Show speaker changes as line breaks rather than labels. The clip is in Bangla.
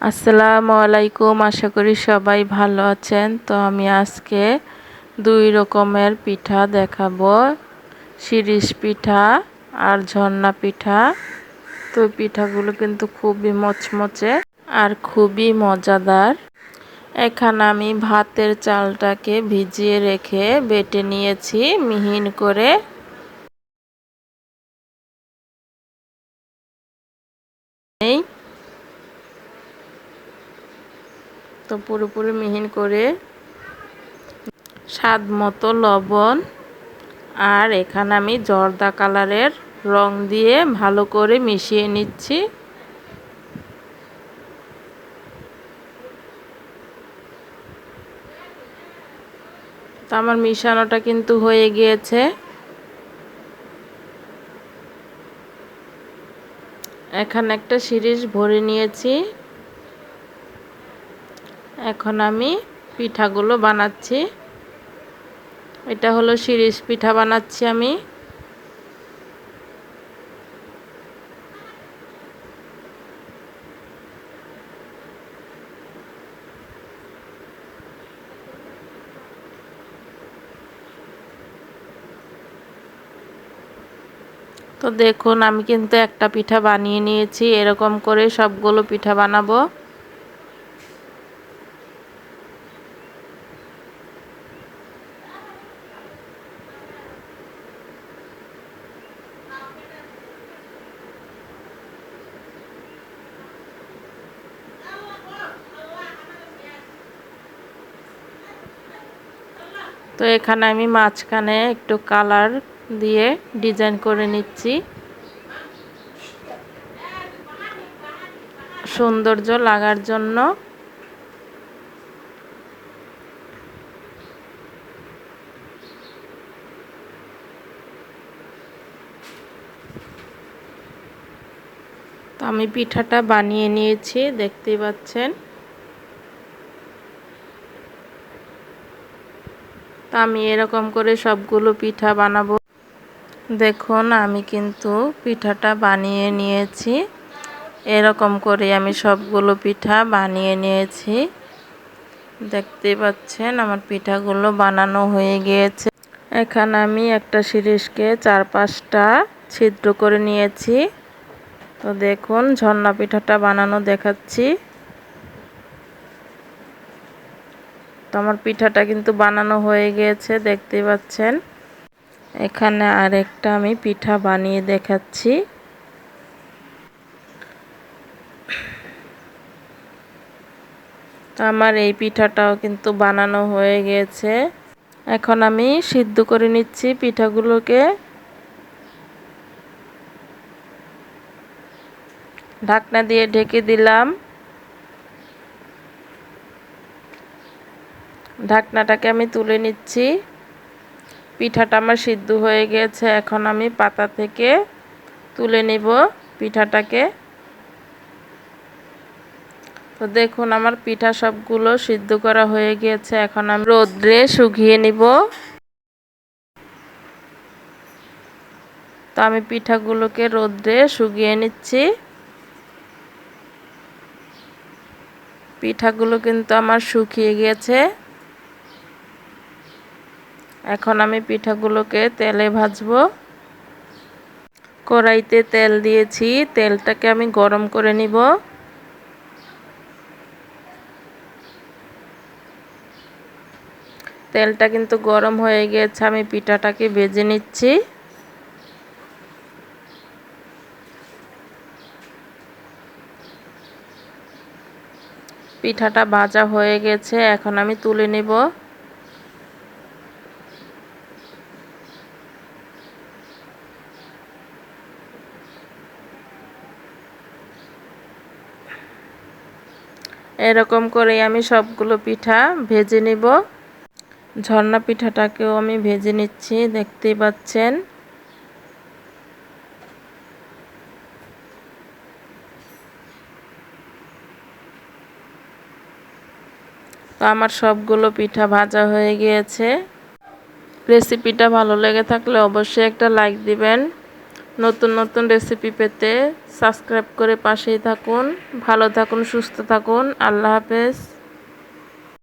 আসসালামু আলাইকুম, আশা করি সবাই ভালো আছেন। তো আমি আজকে দুই রকমের পিঠা দেখাবো। শিরিষ পিঠা আর ঝর্ণা পিঠা। তো পিঠাগুলো কিন্তু খুবই মচমচে আর খুবই মজাদার। এখানে আমি ভাতের চালটাকে ভিজিয়ে রেখে বেটে নিয়েছি, মিহিন করে। এই তো পুরোপুরি মিহিন করে স্বাদ মতো লবণ আর এখানে আমি জর্দা কালারের রং দিয়ে ভালো করে মিশিয়ে নিচ্ছি। তো আমার মিশানোটা কিন্তু হয়ে গিয়েছে। এখানে একটা সিরিজ ভরে নিয়েছি। এখন আমি পিঠাগুলো বানাচ্ছি। এটা হলো শিরিষ পিঠা বানাচ্ছি আমি। তো দেখুন, আমি কিন্তু একটা পিঠা বানিয়ে নিয়েছি। এরকম করে সবগুলো পিঠা বানাবো। তো এখানে আমি মাঝখানে একটু কালার দিয়ে ডিজাইন করে নিচ্ছি। সৌন্দর্য লাগার জন্য। আমি পিঠাটা বানিয়ে নিয়েছি, দেখতেই পাচ্ছেন। তো আমি এরকম করে সবগুলো পিঠা বানাবো। দেখুন, আমি কিন্তু পিঠাটা বানিয়ে নিয়েছি। এরকম করে আমি সবগুলো পিঠা বানিয়ে নিয়েছি। দেখতে পাচ্ছেন, আমার পিঠাগুলো বানানো হয়ে গিয়েছে। এখানে আমি একটা শিরিষকে চার পাঁচটা ছিদ্র করে নিয়েছি। তো দেখুন, ঝর্ণা পিঠাটা বানানো দেখাচ্ছি। তো আমার পিঠাটা কিন্তু বানানো হয়ে গিয়েছে দেখতে পাচ্ছেন। এখানে আরেকটা আমি পিঠা বানিয়ে দেখাচ্ছি। আমার এই পিঠাটাও কিন্তু বানানো হয়ে গিয়েছে এখন আমি সিদ্ধ করে নিচ্ছি পিঠাগুলোকে। ঢাকনা দিয়ে ঢেকে দিলাম। ঢাকনাটাকে আমি তুলে নিচ্ছি। পিঠাটা আমার সিদ্ধ হয়ে গেছে, এখন আমি পাতা থেকে তুলে নিব পিঠাটাকে। তো দেখুন, আমার পিঠা সবগুলো সিদ্ধ করা হয়ে গিয়েছে, এখন আমি রোদ্রে শুকিয়ে নিব। তো আমি পিঠাগুলোকে রোদ্রে শুকিয়ে নিচ্ছি। পিঠাগুলো কিন্তু আমার শুকিয়ে গিয়েছে। এখন আমি পিঠাগুলোকে তেলে ভাজবো। কড়াইতে তেল দিয়েছি, তেলটাকে আমি গরম করে নিব। তেলটা কিন্তু গরম হয়ে গেছে, আমি পিঠাটাকে ভেজে নিচ্ছি। পিঠাটা ভাজা হয়ে গেছে, এখন আমি তুলে নেব। এরকম করে আমি সবগুলো পিঠা ভেজে নিব। ঝর্ণা পিঠাটাকেও আমি ভেজে নিচ্ছি, দেখতেই পাচ্ছেন। তো আমার সবগুলো পিঠা ভাজা হয়ে গিয়েছে। রেসিপিটা ভালো লেগে থাকলে অবশ্যই একটা লাইক দিবেন। নতুন নতুন রেসিপি পেতে সাবস্ক্রাইব করে পাশেই থাকুন ভালো থাকুন সুস্থ থাকুন আল্লাহ হাফেজ।